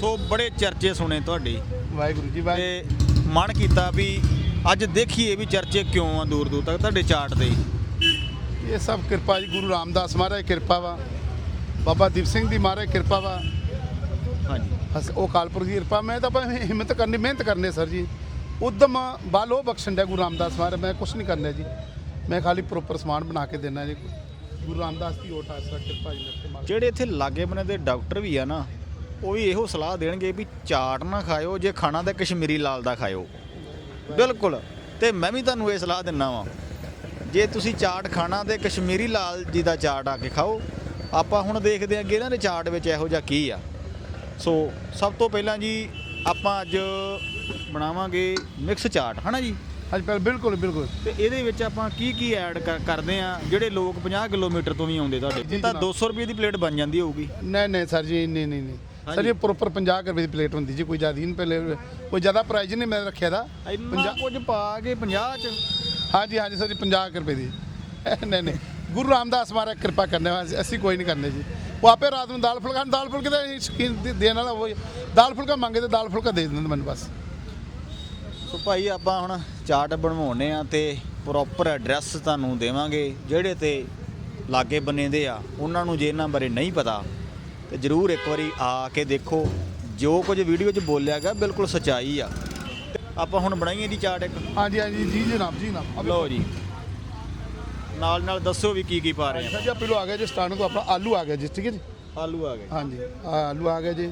ਸੋ ਬੜੇ ਚਰਚੇ ਸੁਣੇ ਤੁਹਾਡੇ। ਵਾਹਿਗੁਰੂ ਜੀ ਵਾਹਿਗੁਰੂ। ਤੇ ਮਨ ਕੀਤਾ ਵੀ ਅੱਜ ਦੇਖੀਏ ਵੀ ਚਰਚੇ ਕਿਉਂ ਆ ਦੂਰ ਦੂਰ ਤੱਕ ਤੁਹਾਡੇ ਚਾਰਟ ਦੇ। ਇਹ ਸਭ ਕਿਰਪਾ ਜੀ ਗੁਰੂ ਰਾਮਦਾਸ ਮਹਾਰਾਜ ਕਿਰਪਾ ਵਾ। ਬਾਬਾ ਦੀਪ ਸਿੰਘ ਦੀ ਮਹਾਰਾਜ ਕਿਰਪਾ ਵਾ। ਹਾਂਜੀ। ਹਸ- ਉਹ ਕਾਲਪੁਰ ਦੀ ਕਿਰਪਾ। ਮੈਂ ਤਾਂ ਆਪਾਂ ਹਿੰਮਤ ਕਰਨੀ ਮਿਹਨਤ ਕਰਨੀ ਸਰ ਜੀ। ਉਦਮ ਬਲ ਬਖਸ਼ਣ ਦਾ ਗੁਰੂ ਰਾਮਦਾਸ ਮਹਾਰਾਜ। ਮੈਂ ਕੁਝ ਨਹੀਂ ਕਰਨਾ ਜੀ। ਮੈਂ ਖਾਲੀ ਪ੍ਰੋਪਰ ਸਮਾਨ ਬਣਾ ਕੇ ਦੇਣਾ ਜੀ। ਗੁਰੂ ਰਾਮਦਾਸ ਦੀ ਓਟ ਆਸਰਾ ਕਿਰਪਾ ਜੀ ਮੇਰੇ ਤੇ ਮਾਲਕ। ਜਿਹੜੇ ਇੱਥੇ ਲਾਗੇ ਬਨੇ ਦੇ ਡਾਕਟਰ ਵੀ ਆ ਨਾ ਉਹ ਵੀ ਇਹੋ ਸਲਾਹ ਦੇਣਗੇ ਵੀ ਚਾਟ ਨਾ ਖਾਇਓ ਜੇ ਖਾਣਾ ਤਾਂ ਕਸ਼ਮੀਰੀ ਲਾਲ ਦਾ ਖਾਇਓ। ਬਿਲਕੁਲ। ਤੇ ਮੈਂ ਵੀ ਤੁਹਾਨੂੰ ਇਹ ਸਲਾਹ ਦਿੰਨਾ ਵਾਂ ਜੇ ਤੁਸੀਂ ਚਾਟ ਖਾਣਾ ਤੇ ਕਸ਼ਮੀਰੀ ਲਾਲ ਜੀ ਦਾ ਚਾਟ ਆ ਕੇ ਖਾਓ ਆਪਾਂ ਹੁਣ ਦੇਖਦੇ ਹਾਂ ਕਿ ਇਹਨਾਂ ਦੇ ਚਾਟ ਵਿੱਚ ਇਹੋ ਜਿਹਾ ਕੀ ਆ। ਸੋ ਸਭ ਤੋਂ ਪਹਿਲਾਂ ਜੀ ਆਪਾਂ ਅੱਜ ਬਣਾਵਾਂਗੇ ਮਿਕਸ ਚਾਟ ਹਨਾ ਜੀ? ਹਾਂਜੀ ਪਹਿਲਾਂ ਬਿਲਕੁਲ ਬਿਲਕੁਲ। ਤੇ ਇਹਦੇ ਵਿੱਚ ਆਪਾਂ ਕੀ ਕੀ ਐਡ ਕਰਦੇ ਆ ਜਿਹੜੇ ਲੋਕ 50 ਕਿਲੋਮੀਟਰ ਤੋਂ ਵੀ ਆਉਂਦੇ ਤੁਹਾਡੇ? ਤਾਂ ਜਨਾਬ। 200 ਰੁਪਏ ਦੀ ਪਲੇਟ ਬਣ ਜਾਂਦੀ ਹੋਊਗੀ। ਨਹੀਂ ਨਹੀਂ ਸਰ ਜੀ ਨਹੀਂ ਨਹੀਂ ਨਹੀਂ। ਸਰ। ਜੀ ਪ੍ਰੋਪਰ 50 ਰੁਪਏ ਦੀ ਪਲੇਟ ਹੁੰਦੀ ਜੀ ਕੋਈ ਜ਼ਿਆਦਾ ਨਹੀਂ ਪਹਿਲੇ ਕੋਈ ਜ਼ਿਆਦਾ ਪ੍ਰਾਈਜ਼ ਨਹੀਂ ਮੈਂ ਰੱਖਿਆ ਦਾ ਇੰਨਾ ਕੁਝ ਪਾ ਕੇ 50 ਚ। ਹਾਂਜੀ ਹਾਂਜੀ ਸਰ ਜੀ 50 ਰੁਪਏ ਦੀ। ਨਹੀਂ ਨਹੀਂ। ਗੁਰੂ ਰਾਮਦਾਸ ਮਹਾਰਾਜ ਕਿਰਪਾ ਕਰਨੇ ਵਾਲੇ ਅਸੀਂ ਕੋਈ ਨਹੀਂ ਕਰਨੇ ਜੀ। ਉਹ ਆਪੇ ਰਾਤ ਨੂੰ ਦਾਲ ਫੁਲਕਾ ਦਾਲ ਫੁਲਕੇ ਦਾ ਸ਼ਕੀਨ ਦੇਣ ਵਾਲਾ ਉਹ। ਦਾਲ ਫੁਲਕਾ ਮੰਗੇ ਤੇ ਦਾਲ ਫੁਲਕਾ ਦੇ ਦਿੰਦੇ ਮੈਨੂੰ ਬਸ। ਸੋ ਭਾਈ ਆਪਾਂ ਹੁਣ ਚਾਰਟ ਬਣਵਾਉਣੇ ਆ ਤੇ ਪ੍ਰੋਪਰ ਐਡਰੈਸ ਤੁਹਾਨੂੰ ਦੇਵਾਂਗੇ। ਜਿਹੜੇ ਤੇ ਲਾਗੇ ਬੰਨੇ ਦੇ ਆ ਉਹਨਾਂ ਨੂੰ ਜੇ ਇਹਨਾਂ ਬਾਰੇ ਨਹੀਂ ਪਤਾ ਤੇ ਜਰੂਰ ਇੱਕ ਵਾਰੀ ਆ ਕੇ ਦੇਖੋ। ਜੋ ਕੁਝ ਵੀਡੀਓ 'ਚ ਬੋਲਿਆ ਗਿਆ ਬਿਲਕੁਲ ਸਚਾਈ ਆ। ਆਪਾਂ ਹੁਣ ਬਣਾਈਏ ਦੀ ਚਾਰਟ ਇੱਕ? ਹਾਂਜੀ ਹਾਂਜੀ ਜੀ ਜਨਾਬ ਜੀ ਜਨਾਬ। ਲਓ ਜੀ। ਨਾਲ ਨਾਲ ਦੱਸੋ ਵੀ ਕੀ ਕੀ ਪਾ ਰਹੇ ਸਰ ਜੀ ਪਹਿਲੋ ਆ ਗਿਆ ਜੀ ਸਟਾਰਟ ਤੋਂ ਆਪਣਾ ਆਲੂ ਆ ਗਿਆ ਜੀ ਠੀਕ ਹੈ ਜੀ? ਆ ਆਲੂ ਆ ਗਏ। ਹਾਂਜੀ ਆਹ ਆਲੂ ਆ ਗਿਆ ਜੀ।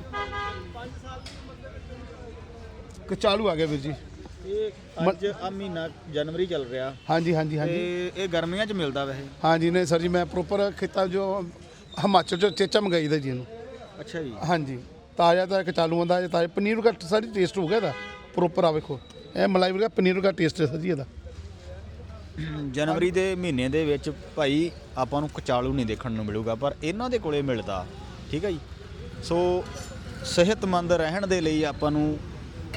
ਕਚਾਲੂ ਆ ਗਿਆ ਵੀਰ ਜੀ। ਇਹ ਅੱਜ ਆ ਮਹੀਨਾ ਜਨਵਰੀ ਚੱਲ ਰਿਹਾ। ਹਾਂਜੀ ਹਾਂਜੀ ਹਾਂਜੀ। ਤੇ ਇਹ ਗਰਮੀਆਂ 'ਚ ਮਿਲਦਾ ਵੈਸੇ। ਹਾਂਜੀ ਨਹੀਂ ਸਰ ਜੀ ਮੈਂ ਪ੍ਰੋਪਰ ਖੇਤਾ ਜੋ ਹਿਮਾਚਲ ਚੋਂ ਚੇਚਾ ਮੰਗਾਈ ਦਾ ਜੀ ਇਹਨੂੰ। ਅੱਛਾ ਜੀ। ਹਾਂਜੀ। ਤਾਜ਼ਾ ਤਾਂ ਕਚਾਲੂਆਂ ਦਾ ਤਾਜ਼ਾ ਪਨੀਰ ਦਾ ਸਾਰੀ ਟੇਸਟ ਹੋ ਗਿਆ ਦਾ ਪ੍ਰੋਪਰ ਆ ਵੇਖੋ। ਇਹ ਮਲਾਈ ਵਰਗਾ ਪਨੀਰ ਦਾ ਟੇਸਟ ਹੈ ਸਰ ਜੀ ਇਹਦਾ। ਜਨਵਰੀ ਦੇ ਮਹੀਨੇ ਦੇ ਵਿੱਚ ਭਾਈ ਆਪਾਂ ਨੂੰ ਕਚਾਲੂ ਨਹੀਂ ਦੇਖਣ ਨੂੰ ਮਿਲੂਗਾ ਪਰ ਇਹਨਾਂ ਦੇ ਕੋਲੇ ਮਿਲਦਾ ਠੀਕ ਹੈ ਜੀ। ਸੋ ਸਿਹਤਮੰਦ ਰਹਿਣ ਦੇ ਲਈ ਆਪਾਂ ਨੂੰ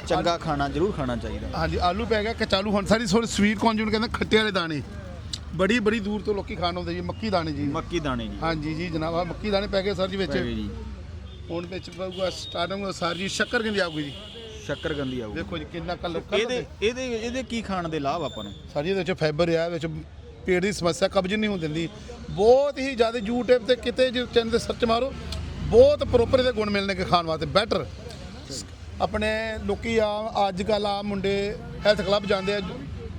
ਚੰਗਾ ਖਾਣਾ ਜ਼ਰੂਰ ਖਾਣਾ ਚਾਹੀਦਾ। ਹਾਂਜੀ ਆਲੂ ਪੈ ਗਿਆ ਕਚਾਲੂ ਹੁਣ ਸਾਰੀ ਥੋੜੀ ਸਵੀਟ ਕੌਰਨ ਜਿਹਨੂੰ ਕਹਿੰਦੇ ਖੱਟੇ ਵਾਲੇ ਦਾਣੇ। ਬੜੀ ਬੜੀ ਦੂਰ ਤੋਂ ਲੋਕੀ ਖਾਣ ਆਉਂਦੇ ਜੀ ਮੱਕੀ ਦਾਣੇ ਜੀ। ਮੱਕੀ ਦਾਣੇ ਜੀ। ਹਾਂਜੀ ਜੀ ਜਨਾਬ ਆ ਮੱਕੀ ਦਾਣੇ ਪੈ ਗਏ ਸਰ ਜੀ ਵਿੱਚ। ਪੈ ਗਏ ਜੀ। ਹੁਣ ਵਿੱਚ ਪਊਗਾ ਸਟਾਰਟਿੰਗ ਸਰ ਜੀ ਸ਼ੱਕਰ ਕਿੰਦੀ ਆਊਗੀ ਜੀ। ਸ਼ੱਕਰ ਗੰਦੀ ਆਊ ਦੇਖੋ ਜੀ ਕਿੰਨਾ ਕਲਰ ਇਹਦੇ ਇਹਦੇ ਇਹਦੇ ਕੀ ਖਾਣ ਦੇ ਲਾਭ ਆਪਾਂ ਨੂੰ? ਸਾਰੀ ਇਹਦੇ ਵਿੱਚ ਫਾਈਬਰ ਆ ਵਿੱਚ ਪੇਟ ਦੀ ਸਮੱਸਿਆ ਕਬਜ਼ ਨਹੀਂ ਹੋਣ ਦਿੰਦੀ। ਬਹੁਤ ਹੀ ਜ਼ਿਆਦਾ YouTube ਤੇ ਕਿਤੇ ਜੇ ਚੈਨਲ ਤੇ ਸਰਚ ਮਾਰੋ ਬਹੁਤ ਪ੍ਰੋਪਰ ਇਹਦੇ ਗੁਣ ਮਿਲਣੇ ਕਿ ਖਾਣ ਵਾਸਤੇ ਬੈਟਰ ਆਪਣੇ ਲੋਕੀ ਆ ਅੱਜ ਕੱਲ ਆ ਮੁੰਡੇ ਹੈਲਥ ਕਲੱਬ ਜਾਂਦੇ ਆ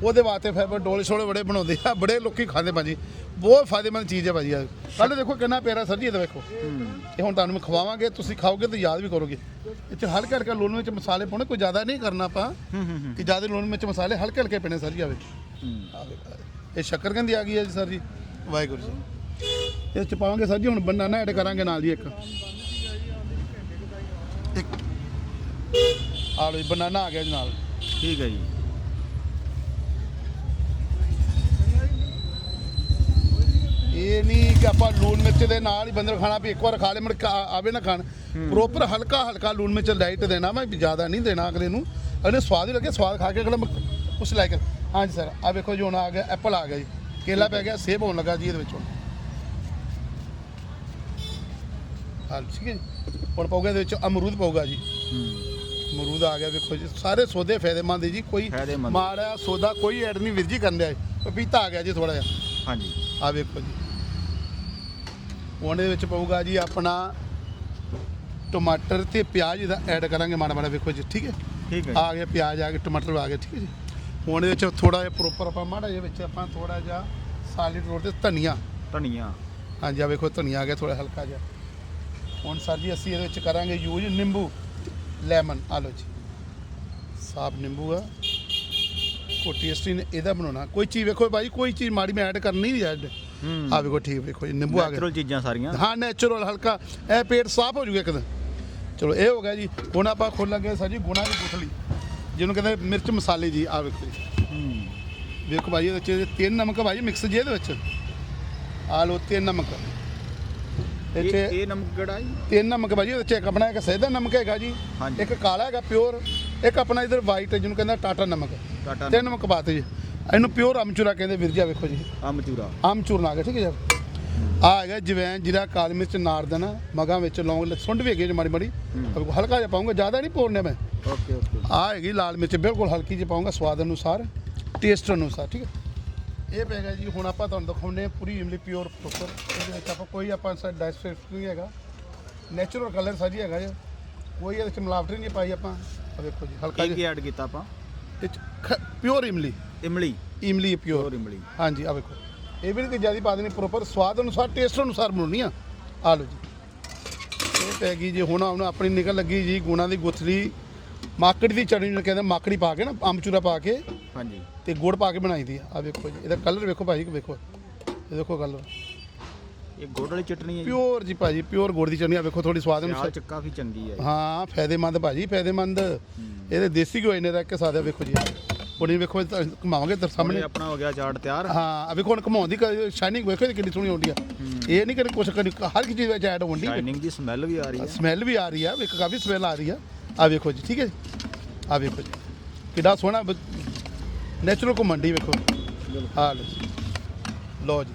ਉਹਦੇ ਵਾਸਤੇ ਫਾਈਬਰ ਡੋਲੇ ਛੋਲੇ ਬੜੇ ਬਣਾਉਂਦੇ ਆ ਬੜੇ ਲੋਕੀ ਖਾਂਦੇ ਭਾਜੀ। ਬਹੁਤ ਫਾਇਦੇਮੰਦ ਚੀਜ਼ ਹੈ ਭਾਜੀ ਆ। ਕੱਲ ਦੇਖੋ ਕਿੰਨਾ ਪਿਆਰਾ ਸਰ ਜੀ ਇਹਦਾ ਵੇਖੋ। ਇਹ ਹੁਣ ਤੁਹਾਨੂੰ ਮੈਂ ਖਵਾਵਾਂਗੇ ਤੁਸੀਂ ਖਾਓਗੇ ਤਾਂ ਯਾਦ ਵੀ ਕਰੋਗੇ। ਇੱਥੇ ਹਲਕਾ ਹਲਕਾ ਲੂਣ ਵਿੱਚ ਮਸਾਲੇ ਪਾਉਣੇ ਕੋਈ ਜ਼ਿਆਦਾ ਨਹੀਂ ਕਰਨਾ ਆਪਾਂ। ਕਿ ਜ਼ਿਆਦਾ ਲੂਣ ਵਿੱਚ ਮਸਾਲੇ ਹਲਕੇ ਹਲਕੇ ਪੈਣੇ ਸਰ ਜੀ ਆਵੇ। ਇਹ ਸ਼ੱਕਰ ਕੰਦੀ ਆ ਗਈ ਹੈ ਜੀ ਸਰ ਜੀ। ਵਾਹਿਗੁਰੂ ਜੀ। ਇਹ ਚ ਪਾਵਾਂਗੇ ਸਰ ਜੀ ਹੁਣ ਬਨਾਨਾ ਐਡ ਕਰਾਂਗੇ ਨਾਲ ਜੀ ਇੱਕ। ਇੱਕ। ਆ ਲਓ ਜੀ ਬਨਾਨਾ ਆ ਗਿਆ ਜੀ ਨਾਲ। ਠੀਕ ਹੈ ਜੀ। ਇਹ ਨਹੀਂ ਕਿ ਆਪਾਂ ਲੂਣ ਮਿਰਚ ਦੇ ਨਾਲ ਹੀ ਬੰਦਰ ਖਾਣਾ ਵੀ ਇੱਕ ਵਾਰ ਖਾ ਲੇ ਮੁੜ ਆਵੇ ਨਾ ਖਾਣ। ਪ੍ਰੋਪਰ ਹਲਕਾ ਹਲਕਾ ਲੂਣ ਮਿਰਚ ਡਾਈਟ ਦੇਣਾ ਮੈਂ ਵੀ ਜ਼ਿਆਦਾ ਨਹੀਂ ਦੇਣਾ ਅਗਲੇ ਨੂੰ। ਅਗਲੇ ਸਵਾਦ ਹੀ ਲੱਗੇ ਸਵਾਦ ਖਾ ਕੇ ਅਗਲਾ ਉਸ ਲਾਇਕ ਹਾਂਜੀ ਸਰ ਆ ਵੇਖੋ ਜੀ ਹੁਣ ਆ ਗਿਆ ਐਪਲ ਆ ਗਿਆ ਜੀ। ਕੇਲਾ ਪੈ ਗਿਆ ਸੇਬ ਹੋਣ ਲੱਗਾ ਜੀ ਇਹਦੇ ਵਿੱਚੋਂ ਹਾਂ ਠੀਕ ਹੈ ਹੁਣ ਪਾਊਗਾ ਇਹਦੇ ਵਿੱਚ ਅਮਰੂਦ ਪਾਊਗਾ ਜੀ। ਅਮਰੂਦ ਆ ਗਿਆ ਵੇਖੋ ਜੀ। ਸਾਰੇ ਸੌਦੇ ਫਾਇਦੇਮੰਦ ਜੀ ਕੋਈ। ਮਾੜਾ ਸੌਦਾ ਕੋਈ ਐਡ ਨਹੀਂ ਵੀਰ ਜੀ ਕਰਨ ਦਿਆ ਪਪੀਤਾ ਆ ਗਿਆ ਜੀ ਥੋੜਾ ਜਿਹਾ। ਹਾਂਜੀ। ਆ ਵੇਖੋ ਜੀ। ਉਹਦੇ ਵਿੱਚ ਪਊਗਾ ਜੀ ਆਪਣਾ ਟਮਾਟਰ ਤੇ ਪਿਆਜ਼ ਦਾ ਐਡ ਕਰਾਂਗੇ ਮਾੜਾ ਮਾੜਾ ਵੇਖੋ ਜੀ ਠੀਕ ਹੈ? ਠੀਕ ਹੈ ਆ ਗਿਆ ਪਿਆਜ਼ ਆ ਗਿਆ ਟਮਾਟਰ ਆ ਗਿਆ ਠੀਕ ਹੈ ਜੀ? ਹੁਣ ਇਹਦੇ ਵਿੱਚ ਥੋੜਾ ਜਿਹਾ ਪ੍ਰੋਪਰ ਆਪਾਂ ਮਾੜਾ ਜਿਹਾ ਵਿੱਚ ਆਪਾਂ ਥੋੜਾ ਜਿਹਾ ਸਾਲਿਡ ਰੋਡ ਤੇ ਧਨੀਆ। ਧਨੀਆ। ਹਾਂਜੀ ਆ ਵੇਖੋ ਧਨੀਆ ਆ ਗਿਆ ਥੋੜਾ ਹਲਕਾ ਜਿਹਾ। ਹੁਣ ਸਰ ਜੀ ਅਸੀਂ ਇਹਦੇ ਵਿੱਚ ਕਰਾਂਗੇ ਯੂਜ਼ ਨਿੰਬੂ। ਲੈਮਨ ਆ ਲਓ ਜੀ। ਸਾਫ਼ ਨਿੰਬੂ ਆ। ਕੋਈ ਟੇਸਟੀ ਨੇ ਇਹਦਾ ਬਣਾਉਣਾ। ਕੋਈ ਚੀਜ਼ ਵੇਖੋ ਭਾਈ ਕੋਈ ਚੀਜ਼ ਮਾੜੀ ਮੈਂ ਐਡ ਕਰਨੀ ਨਹੀਂ ਐਡ ਆ ਵੇਖੋ ਠੀਕ ਵੇਖੋ ਜੀ ਨਿੰਬੂ ਆ ਗਿਆ। ਨੈਚੁਰਲ ਚੀਜ਼ਾਂ ਸਾਰੀਆਂ। ਹਾਂ ਨੈਚੁਰਲ ਹਲਕਾ। ਇਹ ਪੇਟ ਸਾਫ਼ ਹੋ ਜੂਗਾ ਇੱਕਦਮ ਚਲੋ ਇਹ ਹੋ ਗਿਆ ਜੀ। ਹੁਣ ਆਪਾਂ ਖੋਲਾਂਗੇ ਸਰ ਜੀ ਗੁਣਾ ਦੀ ਗੁਠਲੀ ਜਿਹਨੂੰ ਕਹਿੰਦੇ ਮਿਰਚ ਮਸਾਲੇ ਜੀ ਆ ਵੇਖੋ ਜੀ। ਹੂੰ। ਵੇਖੋ ਭਾਈ ਇਹਦੇ ਵਿੱਚ ਤਿੰਨ ਨਮਕ ਭਾਈ ਮਿਕਸ ਜੀ ਇਹਦੇ ਵਿੱਚ। ਆ ਲਓ ਤਿੰਨ ਨਮਕ। ਇਹ ਇੱਥੇ ਇਹ ਨਮਕ ਕਿਹੜਾ ਜੀ? ਤਿੰਨ ਨਮਕ ਭਾਜੀ ਉਹਦੇ ਚ ਇੱਕ ਆਪਣਾ ਇੱਕ ਸੈਦਾ ਨਮਕ ਹੈਗਾ ਜੀ ਹਾਂਜੀ। ਇੱਕ ਕਾਲਾ ਹੈਗਾ ਪਿਓਰ ਇੱਕ ਆਪਣਾ ਇਧਰ ਵਾਈਟ ਜਿਹਨੂੰ ਕਹਿੰਦਾ ਟਾਟਾ ਨਮਕ। ਟਾਟਾ ਤਿੰਨ ਨਮਕ। ਪਾਤੇ ਜੀ। ਇਹਨੂੰ ਪਿਓਰ ਅਮਚੂਰਾ ਕਹਿੰਦੇ ਵੀਰ ਜੀ ਵੇਖੋ ਜੀ। ਆਮਚੂਰਾ ਆਮਚੂਰਨ ਆ ਗਿਆ ਠੀਕ ਹੈ ਜੀ। ਆ ਹੈਗਾ ਜਵੈਨ ਜੀਰਾ ਕਾਲੀ ਮਿਰਚ ਨਾਰਦਨ ਮਗਾ ਵਿੱਚ ਲੌਂਗ ਸੁੰਡ ਵੀ ਹੈਗੀ ਜੀ ਮਾੜੀ ਮਾੜੀ। ਹਲਕਾ ਜਿਹਾ ਪਾਉਂਗਾ ਜ਼ਿਆਦਾ ਨਹੀਂ ਪਾਉਣੇ ਮੈਂ। Okay okay. ਆ ਹੈਗੀ ਲਾਲ ਮਿਰਚ ਬਿਲਕੁਲ ਹਲਕੀ ਜਿਹੀ ਪਾਉਂਗਾ ਸਵਾਦ ਅਨੁਸਾਰ ਟੇਸਟ ਅਨੁਸਾਰ ਠੀਕ ਹੈ। ਇਹ ਪੈਗਾ ਜੀ ਹੁਣ ਆਪਾਂ ਤੁਹਾਨੂੰ ਦਿਖਾਉਂਦੇ ਹਾਂ ਪੂਰੀ ਇਮਲੀ ਪਿਓਰ ਪ੍ਰੋਪਰ ਇਹਦੇ ਵਿੱਚ ਆਪਾਂ ਕੋਈ ਆਪਾਂ ਸਾ ਡਾਈਸਫਿਕਸ ਨਹੀਂ ਹੈਗਾ। ਨੈਚੁਰਲ ਕਲਰ ਸਾਜੀ ਹੈਗਾ ਜੀ। ਕੋਈ ਇਹਦੇ ਚ ਮਿਲਾਵਟ ਨਹੀਂ ਪਾਈ ਆਪਾਂ। ਆ ਵੇਖੋ ਜੀ ਹਲਕਾ ਕੀ ਕੀ ਜਿਹਾ ਐਡ ਕੀਤਾ ਆਪਾਂ? ਇਹ ਪਿਓਰ ਇਮਲੀ। ਇਮਲੀ। ਇਮਲੀ ਪਿਓਰ ਹੋਰ ਇਮਲੀ। ਹਾਂਜੀ ਆ ਵੇਖੋ। ਇਹ ਵੀ ਨਹੀਂ ਕਿ ਜ਼ਿਆਦਾ ਪਾ ਦੇਣੀ ਪ੍ਰੋਪਰ ਸਵਾਦ ਅਨੁਸਾਰ ਟੇਸਟ ਅਨੁਸਾਰ ਬਣਾਉਣੀ ਆ ਆ ਲਓ ਜੀ। ਇਹ ਪੈ ਗਈ ਜੀ ਹੁਣ ਹੁਣ ਆਪਣੀ ਨਿਕਲ ਲੱਗੀ ਜੀ ਗੁਣਾ ਦੀ ਗੁਥਲੀ। ਮਾਕੜੀ ਦੀ ਚਟਨੀ ਨੂੰ ਕਹਿੰਦੇ ਮਾਕੜੀ ਪਾ ਕੇ ਨਾ ਅੰਬਚੂਰਾ ਪਾ ਕੇ। ਹਾਂਜੀ। ਤੇ ਗੁੜ ਪਾ ਕੇ ਬਣਾਈ ਦੀ ਆ। ਆਹ ਵੇਖੋ ਜੀ ਇਹਦਾ ਕਲਰ ਵੇਖੋ ਭਾਜੀ ਵੇਖੋ। ਇਹ ਦੇਖੋ ਕਲਰ ਇਹ ਗੁੜ ਵਾਲੀ ਚਟਨੀ ਹੈ ਜੀ। ਪਿਓਰ ਜੀ ਭਾਜੀ ਪਿਓਰ ਗੁੜ ਦੀ ਚਟਨੀ ਆ। ਵੇਖੋ ਥੋੜੀ ਸਵਾਦ ਸਿਆਲ ਅਨੁਸਾਰ। ਚ ਕਾਫੀ ਚੰਗੀ ਹੈ ਹਾਂ ਫਾਇਦੇਮੰਦ ਭਾਜੀ ਫਾਇਦੇਮੰਦ। ਇਹਦੇ ਦੇਸੀ ਘਿਓ ਨੇ ਰੱਖ ਕੇ ਸਾਦਾ ਵੇਖੋ ਜੀ। ਹੁਣੀ ਵੇਖੋ ਤਾਂ ਘੁਮਾਵਾਂਗੇ ਤੇ ਸਾਹਮਣੇ। ਆਪਣਾ ਹੋ ਗਿਆ ਚਾਟ ਤਿਆਰ। ਹਾਂ ਆ ਵੇਖੋ ਹੁਣ ਘਮਾਉਣ ਦੀ ਸ਼ਾਈਨਿੰਗ ਵੇਖੋ ਜੀ ਕਿੰਨੀ ਸੋਹਣੀ ਆਉਂਦੀ ਆ। ਇਹ ਨਹੀਂ ਕਿ ਕੁਛ ਕਰੀ ਹਰ ਇੱਕ ਚੀਜ਼ ਵਿੱਚ ਐਡ ਹੁੰਦੀ ਸ਼ਾਈਨਿੰਗ ਦੀ ਸਮੈਲ ਵੀ ਆ ਰਹੀ ਹੈ ਸਮੈਲ ਵੀ ਆ ਰਹੀ ਆ ਵੇਖੋ ਕਾਫੀ ਸਮੈਲ ਆ ਰਹੀ ਆ। ਆ ਵੇਖੋ ਜੀ ਠੀਕ ਹੈ ਜੀ? ਆ ਵੇਖੋ ਜੀ। ਕਿੱਡਾ ਸੋਹਣਾ ਨੈਚੁਰਲ ਘੁੰਮਣ ਦੀ ਵੇਖੋ। ਆ ਲਓ ਜੀ।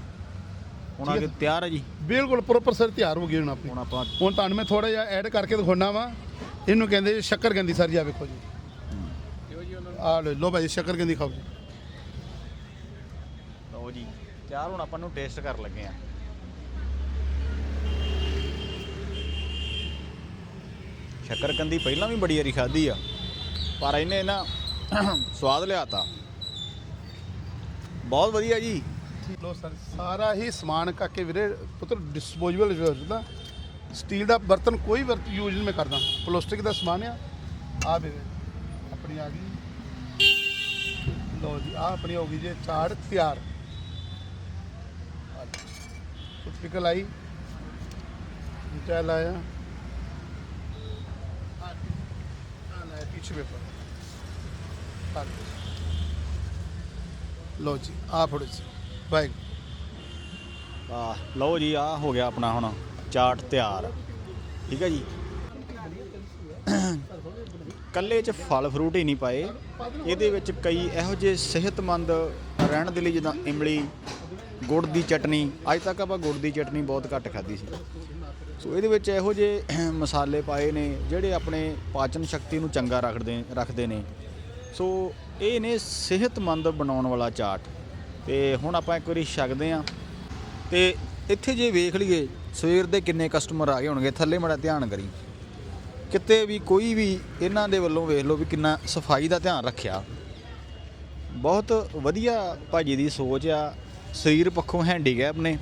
ਹੁਣ ਆ ਕੇ ਤਿਆਰ ਹੈ ਜੀ। ਬਿਲਕੁਲ ਪ੍ਰੋਪਰ ਸਰ ਤਿਆਰ ਹੋ ਗਈ ਹੁਣ ਆਪਣੀ। ਹੁਣ ਆਪਾਂ ਹੁਣ ਤੁਹਾਨੂੰ ਮੈਂ ਥੋੜਾ ਜਿਹਾ ਐਡ ਕਰਕੇ ਦਿਖਾਉਣਾ ਵਾ। ਇਹਨੂੰ ਕਹਿੰਦੇ ਜੀ ਸ਼ੱਕਰ ਗੰਦੀ ਸਰ ਜੀ ਆ ਵੇਖੋ ਜੀ। ਆ ਲਓ ਲਓ ਭਾਈ ਸ਼ੱਕਰ ਗੰਦੀ ਖਾਓ ਜੀ। ਲਓ ਜੀ ਤਿਆਰ ਹੁਣ ਆਪਾਂ ਨੂੰ ਟੇਸਟ ਕਰ ਲੱਗੇ ਆ ਸ਼ੱਕਰਕੰਦੀ ਪਹਿਲਾਂ ਵੀ ਬੜੀ ਵਾਰੀ ਖਾਧੀ ਆ ਪਰ ਇਹਨੇ ਨਾ ਸਵਾਦ ਲਿਆਤਾ। ਬਹੁਤ ਵਧੀਆ ਜੀ। ਲੋ ਸਰ ਸਾਰਾ ਹੀ ਸਮਾਨ ਕਾਕੇ ਵੀਰੇ ਪੁੱਤਰ ਡਿਸਪੋਜ਼ੇਬਲ ਦਾ ਸਟੀਲ ਦਾ ਬਰਤਨ ਕੋਈ ਵਰਤ ਯੂਜ਼ ਨਹੀਂ ਮੈਂ ਕਰਦਾ। ਪਲਾਸਟਿਕ ਦਾ ਸਮਾਨ ਆ। ਆ ਵੀਰੇ ਆਪਣੀ ਆ ਗਈ। ਲੋ ਜੀ ਆ ਆਪਣੀ ਹੋ ਗਈ ਜੇ, ਚਾੜ ਤਿਆਰ। ਟਿਕਲ ਆਈ ਚਾਹ ਆਇਆ। ਆ ਪੇਪਰ। ਲਓ। ਜੀ ਆ ਫੜੋ ਜੀ। ਬਾਈ ਆ ਲਓ ਜੀ ਆ ਹੋ ਗਿਆ ਆਪਣਾ ਹੁਣ ਚਾਟ ਤਿਆਰ। ਠੀਕ ਹੈ ਜੀ? ਕੱਲੇ ਚ ਫਲ ਫਰੂਟ ਹੀ ਨਹੀਂ ਪਾਏ। ਇਹਦੇ ਵਿੱਚ ਕਈ ਇਹੋ ਜਿਹੇ ਸਿਹਤਮੰਦ ਰਹਿਣ ਦੇ ਲਈ ਜਿੱਦਾਂ ਇਮਲੀ, ਗੁੜ ਦੀ ਚਟਨੀ, ਅੱਜ ਤੱਕ ਆਪਾਂ ਗੁੜ ਦੀ ਚਟਨੀ ਬਹੁਤ ਘੱਟ ਖਾਧੀ ਸੀ। ਸੋ ਇਹਦੇ ਵਿੱਚ ਇਹੋ ਜਿਹੇ ਮਸਾਲੇ ਪਾਏ ਨੇ ਜਿਹੜੇ ਆਪਣੇ ਪਾਚਨ ਸ਼ਕਤੀ ਨੂੰ ਚੰਗਾ ਰੱਖਦੇ ਰੱਖਦੇ ਨੇ। ਸੋ ਇਹ ਨੇ ਸਿਹਤਮੰਦ ਬਣਾਉਣ ਵਾਲਾ ਚਾਟ। ਤੇ ਹੁਣ ਆਪਾਂ ਇੱਕ ਵਾਰੀ ਛਕਦੇ ਆ ਤੇ ਇੱਥੇ ਜੇ ਵੇਖ ਲਈਏ, ਸਵੇਰ ਦੇ ਕਿੰਨੇ ਕਸਟਮਰ ਆ ਗਏ ਹੋਣਗੇ, ਥੱਲੇ ਮੜਾ ਧਿਆਨ ਕਰੀ। ਕਿਤੇ ਵੀ ਕੋਈ ਵੀ ਇਹਨਾਂ ਦੇ ਵੱਲੋਂ ਵੇਖ ਲਓ ਵੀ ਕਿੰਨਾ ਸਫ਼ਾਈ ਦਾ ਧਿਆਨ ਰੱਖਿਆ। ਬਹੁਤ ਵਧੀਆ ਭਾਜੀ ਦੀ ਸੋਚ ਆ। ਸਰੀਰ ਪੱਖੋਂ ਹੈਂਡੀਕੈਪ ਨੇ।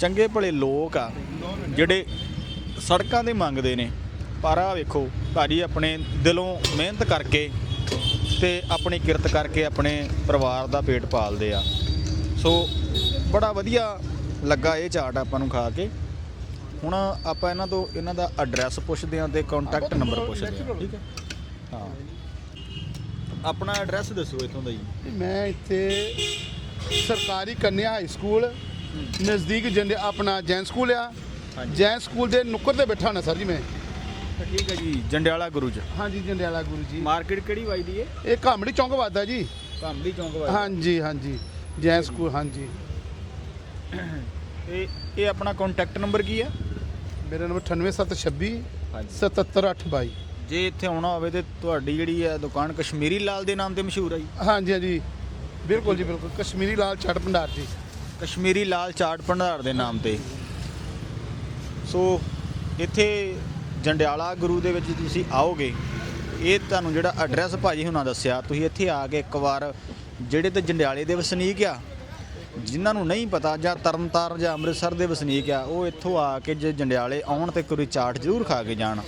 ਚੰਗੇ ਭਲੇ ਲੋਕ ਆ, ਜਿਹੜੇ ਸੜਕਾਂ ਤੇ ਮੰਗਦੇ ਨੇ। ਪਰ ਆ ਵੇਖੋ, ਭਾਜੀ ਆਪਣੇ ਦਿਲੋਂ ਮਿਹਨਤ ਕਰਕੇ ਤੇ ਆਪਣੀ ਕਿਰਤ ਕਰਕੇ ਆਪਣੇ ਪਰਿਵਾਰ ਦਾ ਪੇਟ ਪਾਲਦੇ ਆ। ਸੋ ਬੜਾ ਵਧੀਆ ਲੱਗਾ ਇਹ ਚਾਟ ਆਪਾਂ ਨੂੰ ਖਾ ਕੇ। ਹੁਣ ਆਪਾਂ ਇਹਨਾਂ ਤੋਂ ਇਹਨਾਂ ਦਾ ਐਡਰੈਸ ਪੁੱਛਦੇ ਹਾਂ ਤੇ ਕੰਟੈਕਟ ਨੰਬਰ ਪੁੱਛਦੇ ਹਾਂ। ਠੀਕ ਹੈ? ਹਾਂ। ਆਪਣਾ ਐਡਰੈਸ ਦੱਸੋ ਇਥੋਂ ਦਾ ਜੀ। ਮੈਂ ਇੱਥੇ ਸਰਕਾਰੀ ਕੰਨਿਆ ਹਾਈ ਸਕੂਲ ਨਜ਼ਦੀਕ ਜੰਡੇ ਆਪਣਾ ਜੈਨ ਸਕੂਲ ਆ। ਜੈਨ ਸਕੂਲ ਦੇ ਨੁੱਕਰ ਤੇ ਬੈਠਾ ਨਾ ਸਰ ਜੀ ਮੈਂ। ਠੀਕ ਹੈ ਜੀ ਜੰਡਿਆਲਾ ਗੁਰੂ ਜੀ ਹਾਂਜੀ ਜੰਡਿਆਲਾ ਗੁਰੂ ਜੀ। ਮਾਰਕੀਟ ਕਿਹੜੀ ਵੱਜਦੀ ਏ? ਇਹ ਘਾਮੜੀ ਚੌਂਕ ਵੱਜਦਾ ਜੀ। ਘਾਮਦੀ ਚੌਂਕ ਵੱਜਦੀ ਹਾਂਜੀ ਹਾਂਜੀ। ਜੈਨ ਸਕੂਲ ਹਾਂਜੀ। ਤੇ ਇਹ ਆਪਣਾ ਕੰਟੈਕਟ ਨੰਬਰ ਕੀ ਆ? ਮੇਰਾ ਨੰਬਰ 98726 ਹਾਂਜੀ। 77822 ਜੇ ਇੱਥੇ ਆਉਣਾ ਹੋਵੇ ਤੇ ਤੁਹਾਡੀ ਜਿਹੜੀ ਹੈ ਦੁਕਾਨ ਕਸ਼ਮੀਰੀ ਲਾਲ ਦੇ ਨਾਮ ਤੇ ਮਸ਼ਹੂਰ ਹੈ ਜੀ? ਹਾਂਜੀ ਹਾਂਜੀ। ਬਿਲਕੁਲ ਜੀ ਬਿਲਕੁਲ। ਕਸ਼ਮੀਰੀ ਲਾਲ ਚਾਟ ਭੰਡਾਰ ਜੀ। ਕਸ਼ਮੀਰੀ ਲਾਲ ਚਾਟ ਭੰਡਾਰ ਦੇ ਨਾਮ ਤੇ। ਸੋ ਇੱਥੇ ਜੰਡਿਆਲਾ ਗੁਰੂ ਦੇ ਵਿੱਚ ਤੁਸੀਂ ਆਓਗੇ ਇਹ ਤੁਹਾਨੂੰ ਜਿਹੜਾ ਐਡਰੈਸ ਭਾਜੀ ਹੁਣਾਂ ਦੱਸਿਆ ਤੁਸੀਂ ਇੱਥੇ ਆ ਕੇ ਇੱਕ ਵਾਰ ਜਿਹੜੇ ਤੇ ਜੰਡਿਆਲੇ ਦੇ ਵਸਨੀਕ ਆ ਜਿਨ੍ਹਾਂ ਨੂੰ ਨਹੀਂ ਪਤਾ ਜਾਂ ਤਰਨਤਾਰਨ ਜਾਂ ਅੰਮ੍ਰਿਤਸਰ ਦੇ ਵਸਨੀਕ ਆ, ਉਹ ਇੱਥੋਂ ਆ ਕੇ ਜੇ ਜੰਡਿਆਲੇ ਆਉਣ ਤੇ ਕੋਈ ਚਾਟ ਜ਼ਰੂਰ ਖਾ ਕੇ ਜਾਣ।